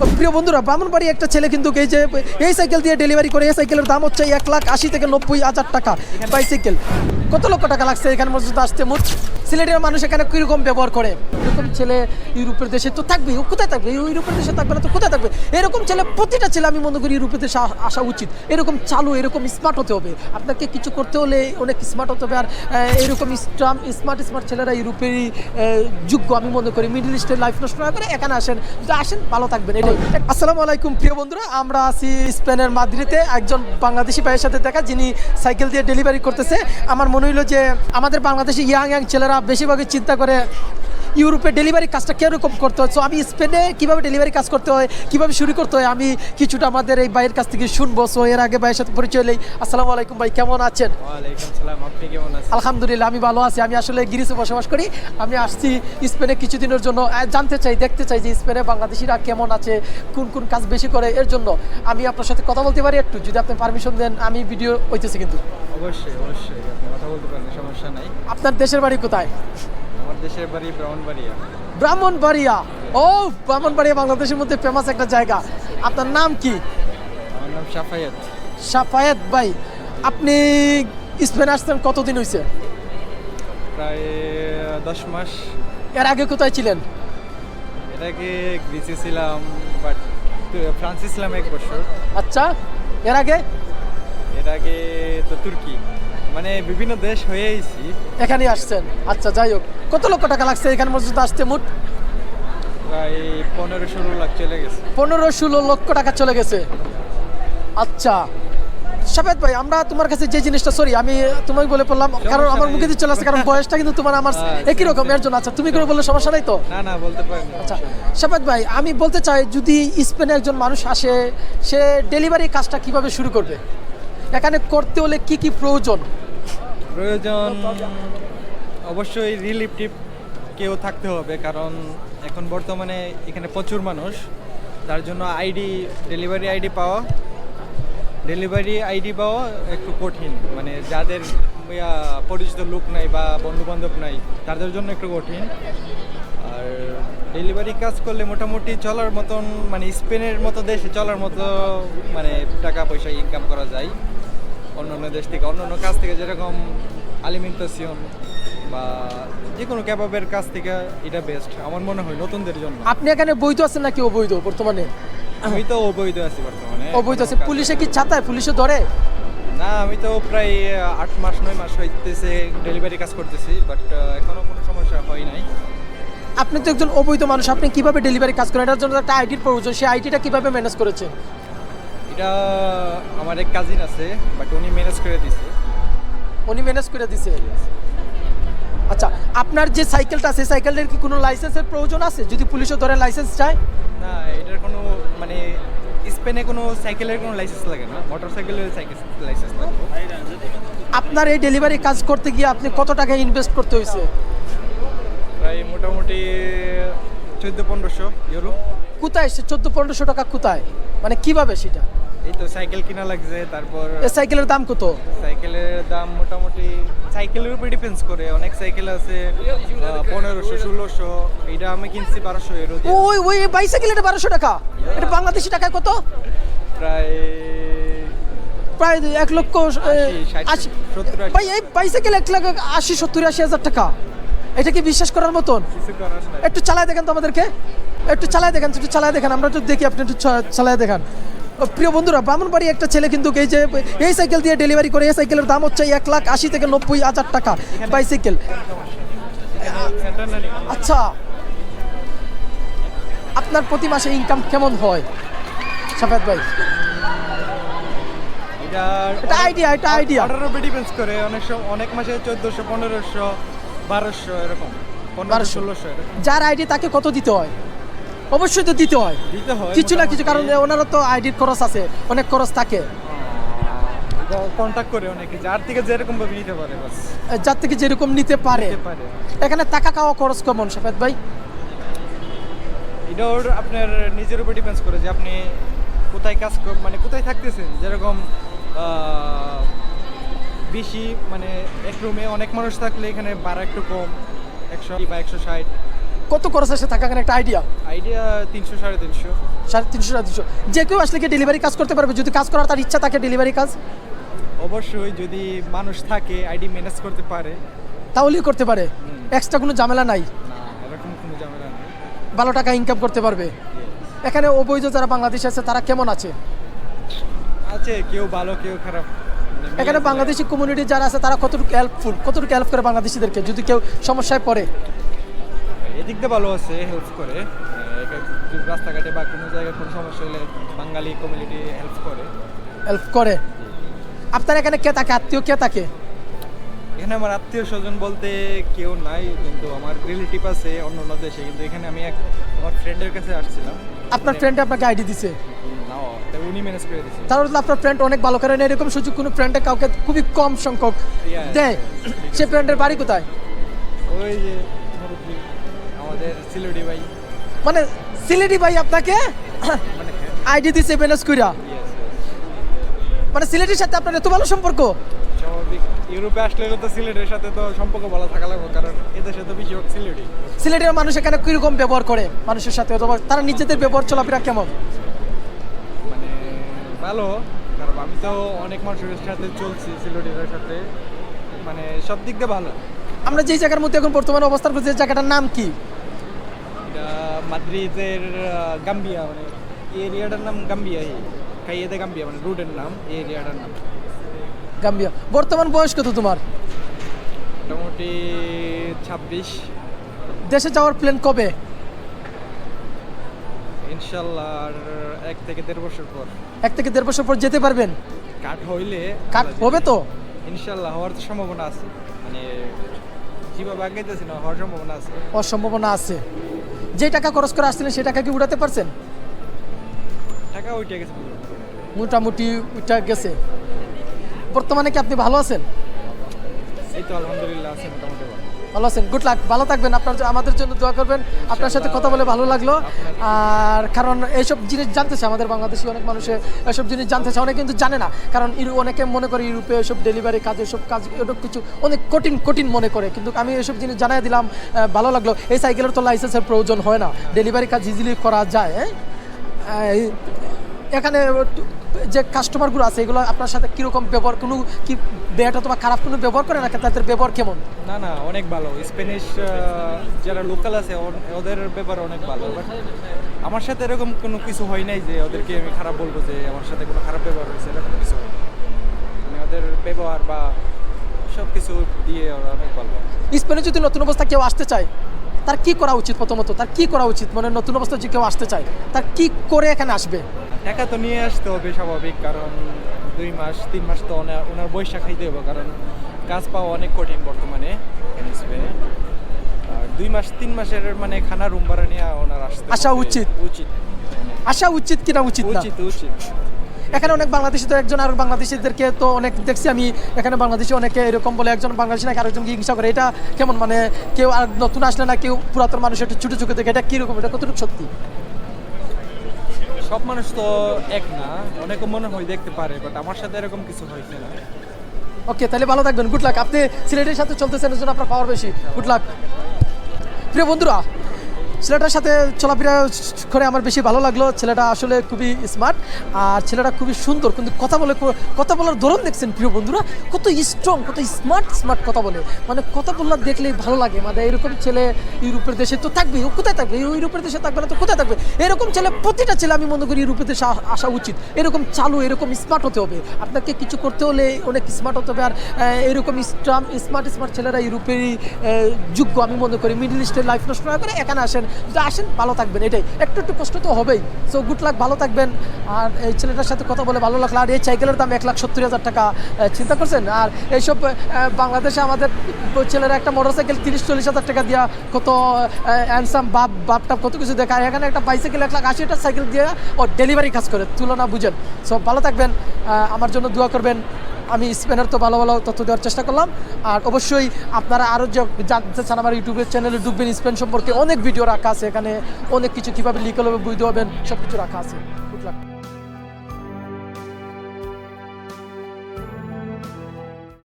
প্রিয় বন্ধুরা ব্রাহ্মণবাড়ি একটা ছেলে কিন্তু এই যে এই সাইকেল দিয়ে ডেলিভারি করে, এই সাইকেলের দাম হচ্ছে এক লাখ আশি থেকে নব্বই হাজার টাকা। বাইসাইকেল কত লক্ষ টাকা লাগছে এখানে পর্যন্ত আসতে? মোট সিলেটের মানুষ এখানে কীরকম ব্যবহার করে? এরকম ছেলে ইউরোপের দেশে তো থাকবে। কোথায় থাকবে? ইউরোপের দেশে থাকবে না তো কোথায় থাকবে? এরকম ছেলে, প্রতিটা ছেলে আমি মনে করি ইউরোপের দেশে আসা উচিত। এরকম চালু, এরকম স্মার্ট হতে হবে। আপনাকে কিছু করতে হলে অনেক স্মার্ট হতে হবে। আর এরকম স্ট্রাম স্মার্ট স্মার্ট ছেলেরা ইউরোপেরই যোগ্য, আমি মনে করি। মিডল ইস্টের লাইফ নষ্ট না করে এখানে আসেন। যদি আসেন, ভালো থাকবেন। আসসালামু আলাইকুম, প্রিয় বন্ধুরা। আমরা আছি স্পেনের মাদ্রিদে। একজন বাংলাদেশি ভাইয়ের সাথে দেখা, যিনি সাইকেল দিয়ে ডেলিভারি করতেছে। আমার মনে হইল যে আমাদের বাংলাদেশি ইয়াং ইয়াং ছেলেরা বেশিরভাগই চিন্তা করে ইউরোপে ডেলিভারি কাজটা কীরকম করতে হয়? সো আমি স্পেনে কীভাবে ডেলিভারি কাজ করতে হয় কীভাবে শুরু করতে হয় আমি কিছুটা আমাদের এই ভাইয়ের কাছ থেকে শুনব। সো এর আগে ভাইয়ের সাথে পরিচয় হলেই আসসালামু আলাইকুম ভাই কেমন আছেন? আলহামদুলিল্লাহ আমি ভালো আছি। আমি আসলে গিরিসে বসবাস করি। আমি আসছি স্পেনে কিছুদিনের জন্য। জানতে চাই দেখতে চাই যে স্পেনে বাংলাদেশিরা কেমন আছে কোন কোন কাজ বেশি করে এর জন্য। আমি আপনার সাথে কথা বলতে পারি একটু যদি আপনি পারমিশন দেন আমি ভিডিও হইতেছি কিন্তু। অবশ্যই অবশ্যই। আপনি কথা বলতে পারেন সমস্যা নাই। আপনার দেশের বাড়ি কোথায়? আমার দেশের বাড়ি ব্রাহ্মণবাড়িয়া। ব্রাহ্মণবাড়িয়া। ও ব্রাহ্মণবাড়িয়া বাংলাদেশের মধ্যে ফেমাস একটা জায়গা। আপনার নাম কি? আমার নাম সাফায়াত। সাফায়েত ভাই আপনি স্পেনে আসছেন কতদিন হয়েছে প্রায় দশ মাস। এর আগে কোথায় ছিলেন? এর আগে গ্রিসে ছিলাম বাট ফ্রান্সে ছিলাম এক বছর। আচ্ছা এর আগে? এর আগে তো তুর্কি। মানে বিভিন্ন দেশ হয়ে আইছি এখানে আসছেন। আচ্ছা যাই হোক কত লক্ষ টাকা লাগছে এখানে পর্যন্ত আসতে মোট? প্রায় পনেরো ষোলো লাখ চলে গেছে। পনেরো ষোলো লক্ষ টাকা চলে গেছে। আচ্ছা সাবেদ ভাই আমরা তোমার কাছে যে জিনিসটা সরি আমি তোমাকে বলে পড়লাম কারণ আমার মুখে দিয়ে চলে আসছে কারণ বয়সটা কিন্তু তোমার আমার হ্যাঁ, একই রকম এর জন্য আচ্ছা তুমি করে বললে সমস্যা নাই তো? না না বলতে পারেন। আচ্ছা সাবেদ ভাই আমি বলতে চাই যদি স্পেনে একজন মানুষ আসে সে ডেলিভারি কাজটা কীভাবে শুরু করবে? এখানে করতে হলে কি কি প্রয়োজন? প্রয়োজন অবশ্যই রিলিফ টিপ কেউ থাকতে হবে, কারণ এখন বর্তমানে এখানে প্রচুর মানুষ। তার জন্য আইডি ডেলিভারি আইডি পাওয়া ডেলিভারি আইডি পাওয়া একটু কঠিন। মানে যাদের পরিচিত লোক নাই বা বন্ধু বান্ধব নাই, তাদের জন্য একটু কঠিন। আর ডেলিভারি কাজ করলে মোটামুটি চলার মতন মানে স্পেনের মতো দেশে চলার মতো মানে টাকা পয়সা ইনকাম করা যায়। অন্য অন্য দেশ থেকে অন্য অন্য কাজ থেকে যেরকম আলিমেন্টাসিয়ন বা যে কোনো ক্যাবাবের কাজ থেকে এটা বেস্ট আমার মনে হয় নতুনদের জন্য। আপনি এখানে বৈধ আছেন নাকি অবৈধ বর্তমানে? আমি তো অবৈধ আছি বর্তমানে। অবৈধ আছে পুলিশে কি ছাতায়? পুলিশে ধরে? না আমি তো প্রায় আট মাস নয় মাস হইতেছে ডেলিভারি কাজ করতেছি বাট এখনও কোনো সমস্যা হয় নাই। আপনি তো একজন অবৈধ মানুষ আপনি কীভাবে ডেলিভারি কাজ করেন? এটার জন্য একটা আইডির প্রয়োজন। সেই আইডিটা কীভাবে ম্যানেজ করেছেন? এটা আমার এক কাজিন আছে বাট উনি ম্যানেজ করে দিছে। উনি ম্যানেজ করে দিছে? আচ্ছা আপনার যে সাইকেলটা আছে সাইকেলের কি কোনো লাইসেন্সের প্রয়োজন আছে? যদি পুলিশও ধরে লাইসেন্স চায়? না এটার কোনো মানে স্পেনে কোনো সাইকেলের কোনো লাইসেন্স লাগে না। মোটর সাইকেলের সাইকেল লাইসেন্স লাগে আপনার এই ডেলিভারি কাজ করতে গিয়ে আপনি কত টাকা ইনভেস্ট করতে হয়েছে প্রায় মোটামুটি চোদ্দ পনেরোশো ইউরো। কোথায় সে চোদ্দ পনেরোশো টাকা কোথায়? মানে কীভাবে সেটা? এই তো সাইকেল কিনা লাগছে তারপর সাইকেলের দাম কত? সাইকেলের দাম মোটামুটি সাইকেলের উপর ডিপেন্ডস করে অনেক সাইকেল আছে পনেরোশো ষোলোশো এটা আমি কিনছি বারোশো দিয়ে। ওই ওই বাইসাইকেল এটা বারোশো টাকা। এটা বাংলাদেশি টাকায় কত? প্রায় প্রায় এক লক্ষ আশি। ভাই এই বাইসাইকেল এক লাখ আশি সত্তর আশি হাজার টাকা। এটা কি বিশ্বাস করার মতন? একটু চালায় দেখেন তো আমাদেরকে। একটু চালায় দেখেন একটু চালায় দেখেন। আমরা একটু দেখি আপনি একটু চালায় দেখান। প্রিয় বন্ধুরা ব্রাহ্মণবাড়ি একটা ছেলে কিন্তু এই যে এই সাইকেল দিয়ে ডেলিভারি করে এই সাইকেলের দাম হচ্ছে এক লাখ আশি থেকে নব্বই হাজার টাকা বাইসাইকেল আচ্ছা আপনার প্রতি মাসে ইনকাম কেমন হয়? সাফাত ভাই। এটা আইডিয়া এটা আইডিয়া অর্ডারের উপর ডিপেন্ডস করে অনেক সময় অনেক মাসে চোদ্দোশো পনেরোশো বারোশো এরকম। পনেরোশো। ষোলোশো যার আইডি তাকে কত দিতে হয়? অবশ্যই তো দিতে হয়। দিতে হয় কিছু না কিছু কারণ ওনারও তো আইডির খরচ আছে অনেক খরচ থাকে। কন্ট্যাক্ট করে অনেকে যার থেকে যেরকম ভাবে নিতে পারে যার থেকে যেরকম নিতে পারে। এখানে টাকা খাওয়া খরচ কেমন সাফেদ ভাই? এটা ওর আপনার নিজের উপর ডিপেন্ডস করে যে আপনি কোথায় কাজ মানে কোথায় থাকতেছেন। যেরকম বেশি মানে এক রুমে অনেক মানুষ থাকলে এখানে ভাড়া একটু কম একশো বা একশো ষাট। কত খরচ আসে থাকা? একটা আইডিয়া আইডিয়া তিনশো সাড়ে তিনশো। সাড়ে তিনশো সাড়ে তিনশো। যে কেউ আসলে কি ডেলিভারি কাজ করতে পারবে? যদি কাজ করার তার ইচ্ছা থাকে ডেলিভারি কাজ? অবশ্যই যদি মানুষ থাকে আইডি ম্যানেজ করতে পারে। তাহলেই করতে পারে। এক্সট্রা কোনো ঝামেলা নাই। না এরকম কোনো ঝামেলা নেই। ভালো টাকা ইনকাম করতে পারবে। এখানে অবৈধ যারা বাংলাদেশ আছে তারা কেমন আছে? আছে কেউ ভালো কেউ খারাপ। মানে এখানে বাংলাদেশি কমিউনিটি যারা আছে তারা কতটুকু হেল্পফুল কতটুকু হেল্প করে বাংলাদেশিদেরকে? যদি কেউ সমস্যায় পড়ে। এদিক দিয়ে ভালো আছে হেল্প করে। রাস্তাঘাটে বা কোনো জায়গায় কোনো সমস্যা হলে বাঙালি কমিউনিটি হেল্প করে। হেল্প করে? আপনার এখানে কে থাকে? আত্মীয় কে থাকে? এখানে আমার আত্মীয় স্বজন বলতে কেউ নাই কিন্তু আমার রিলেটিভ আছে অন্য অন্য দেশে। কিন্তু এখানে আমি এক আমার ফ্রেন্ডের কাছে আসছিলাম। আপনার ফ্রেন্ড আপনাকে আইডি দিছে? উনি ম্যানেজ করে দিচ্ছে তাহলে তো আপনার ফ্রেন্ড অনেক ভালো এরকম সুযোগ কোনো ফ্রেন্ডে কাউকে খুবই কম সংখ্যক দেয়। সে ফ্রেন্ডের বাড়ি কোথায়? ওই যে সিলেটি ভাই। মানে সিলেটি ভাই আপনাকে আইডি দিছে ম্যানেজ কইরা. মানে সিলেটির সাথে আপনার এত ভালো সম্পর্ক? স্বাভাবিক। ইউরোপে আসলে তো সিলেটের সাথে তো সম্পর্ক ভালো থাকা লাগবে কারণ এদেশে তো বেশিরভাগ সিলেটি। সিলেটের মানুষ এখানে কীরকম ব্যবহার করে? মানুষের সাথে অথবা তারা নিজেদের ব্যবহার চলাফেরা কেমন? মানে ভালো কারণ আমি তো অনেক মানুষের সাথে চলছি সিলেটের সাথে। মানে সব দিক দিয়ে ভালো। আমরা যেই জায়গার মধ্যে এখন বর্তমানে অবস্থান করছি জায়গাটার নাম কি? মাদ্রিদের গাম্বিয়া মানে এরিয়াটার নাম গাম্বিয়া কাইয়েদে গাম্বিয়া মানে রোডের নাম এরিয়াটার নাম। গাম্বিয়া। বর্তমান বয়স কত তোমার? মোটামুটি ছাব্বিশ। দেশে যাওয়ার প্ল্যান কবে? ইনশাল্লাহ আর এক থেকে দেড় বছর পর। এক থেকে দেড় বছর পর যেতে পারবেন? কাট হইলে কাট হবে তো? ইনশাল্লাহ হওয়ার তো সম্ভাবনা আছে। মানে যেভাবে আগাইতেছি না হওয়ার সম্ভাবনা আছে। অসম্ভাবনা আছে। যে টাকা খরচ করে আসছিলেন সে টাকা কি উঠাতে পারছেন? টাকা ওইটা গেছে। মোটামুটি ওইটা গেছে। বর্তমানে কি আপনি ভালো আছেন? এই তো আলহামদুলিল্লাহ আছে মোটামুটি ভালো। ভালো আছেন গুড লাক ভালো থাকবেন, আপনার আমাদের জন্য দোয়া করবেন। আপনার সাথে কথা বলে ভালো লাগল। আর কারণ এইসব জিনিস জানতে চায় আমাদের বাংলাদেশি অনেক মানুষে এসব জিনিস জানতে চায় অনেকে কিন্তু জানে না। কারণ অনেকে মনে করে ইউরোপে এসব ডেলিভারি কাজ এসব কাজ এসব কিছু অনেক কঠিন কঠিন মনে করে। কিন্তু আমি এসব জিনিস জানাই দিলাম ভালো লাগল। এই সাইকেলের তো লাইসেন্সের প্রয়োজন হয় না। ডেলিভারি কাজ ইজিলি করা যায় হ্যাঁ? এখানে যে কাস্টমারগুলো আছে এগুলো আপনার সাথে কীরকম ব্যবহার কোনো কি ব্যাট অথবা খারাপ কোনো ব্যবহার করে না তাদের ব্যবহার কেমন? না না অনেক ভালো। স্প্যানিশ যারা লোকাল আছে ওদের ব্যাপার অনেক ভালো। বাট আমার সাথে এরকম কোনো কিছু হয় নাই যে ওদেরকে আমি খারাপ বলব যে আমার সাথে কোনো খারাপ ব্যবহার হয়েছে এরকম কিছু হয় মানে ওদের ব্যবহার বা সব কিছু দিয়ে ওরা অনেক ভালো। স্পেনে যদি নতুন অবস্থা কেউ আসতে চায় তার কি করা উচিত প্রথমত? তার কি করা উচিত? মানে নতুন অবস্থা যদি কেউ আসতে চায় তার কি করে এখানে আসবে? টাকা তো নিয়ে আসতে হবে স্বাভাবিক কারণ দুই মাস তিন মাস তো ওনার বৈশাখ খাইতে হবে কারণ কাজ পাওয়া অনেক কঠিন বর্তমানে আর দুই মাস তিন মাসের মানে খানা রুম ভাড়া নিয়ে ওনার আসতে আসা উচিত। উচিত। আসা উচিত কিনা উচিত উচিত উচিত। এখানে অনেক বাংলাদেশি তো একজন আর বাংলাদেশিদেরকে তো অনেক দেখছি আমি এখানে বাংলাদেশি অনেকে এরকম বলে একজন বাংলাদেশি নাকি আরেকজনকে হিংসা করে এটা কেমন মানে কেউ আর নতুন আসলে না কেউ পুরাতন মানুষ একটু ছোটো চোখে দেখে এটা কীরকম এটা কতটুকু সত্যি? সব মানুষ তো এক না, অনেক মনে হয় দেখতে পারে বাট আমার সাথে এরকম কিছু হয়েছে না ওকে তাহলে ভালো থাকবেন। গুড লাক আপনি সিলেটের সাথে চলতেছেন, এর জন্য আপনার পাওয়ার বেশি। গুড লাক প্রিয় বন্ধুরা ছেলেটার সাথে চলাফেরা করে আমার বেশি ভালো লাগল। ছেলেটা আসলে খুবই স্মার্ট আর ছেলেটা খুবই সুন্দর। কিন্তু কথা বলে কথা বলার ধরন দেখছেন প্রিয় বন্ধুরা, কত স্ট্রং কত স্মার্ট স্মার্ট কথা বলে। মানে কথা বললে দেখলেই ভালো লাগে। মানে এরকম ছেলে ইউরোপের দেশে তো থাকবে। ও কোথায় থাকবে? ইউরোপের দেশে থাকবে না তো কোথায় থাকবে? এরকম ছেলে, প্রতিটা ছেলে আমি মনে করি ইউরোপের দেশে আসা উচিত। এরকম চালু, এরকম স্মার্ট হতে হবে। আপনাকে কিছু করতে হলে অনেক স্মার্ট হতে হবে। আর এরকম স্ট্রাম স্মার্ট স্মার্ট ছেলেরা ইউরোপেরই যোগ্য আমি মনে করি। মিডল ইস্টের লাইফ নষ্ট না করে এখানে আসেন। যদি আসেন, ভালো থাকবেন, এটাই। একটু একটু কষ্ট তো হবেই। সো গুড লাক ভালো থাকবেন। আর এই ছেলেটার সাথে কথা বলে ভালো লাগল। আর এই সাইকেলের দাম এক লাখ সত্তর হাজার টাকা চিন্তা করছেন? আর এইসব বাংলাদেশে আমাদের ছেলেরা একটা মোটর সাইকেল তিরিশ চল্লিশ হাজার টাকা দিয়া কত অ্যানসাম বাপ বাপটা কত কিছু দেখায়। এখানে একটা বাইসাইকেল এক লাখ আশি হাজার সাইকেল দিয়ে ও ডেলিভারি কাজ করে। তুলনা বুঝেন। সো ভালো থাকবেন। আমার জন্য দোয়া করবেন। আমি স্পেনের তো ভালো ভালো তথ্য দেওয়ার চেষ্টা করলাম। আর অবশ্যই আপনারা আরও যে জানতে চান আমার ইউটিউবের চ্যানেলে ঢুকবেন, স্পেন সম্পর্কে অনেক ভিডিও রাখা আছে এখানে, অনেক কিছু কীভাবে লিখল হবে বুঝতে হবেন সব কিছু রাখা আছে।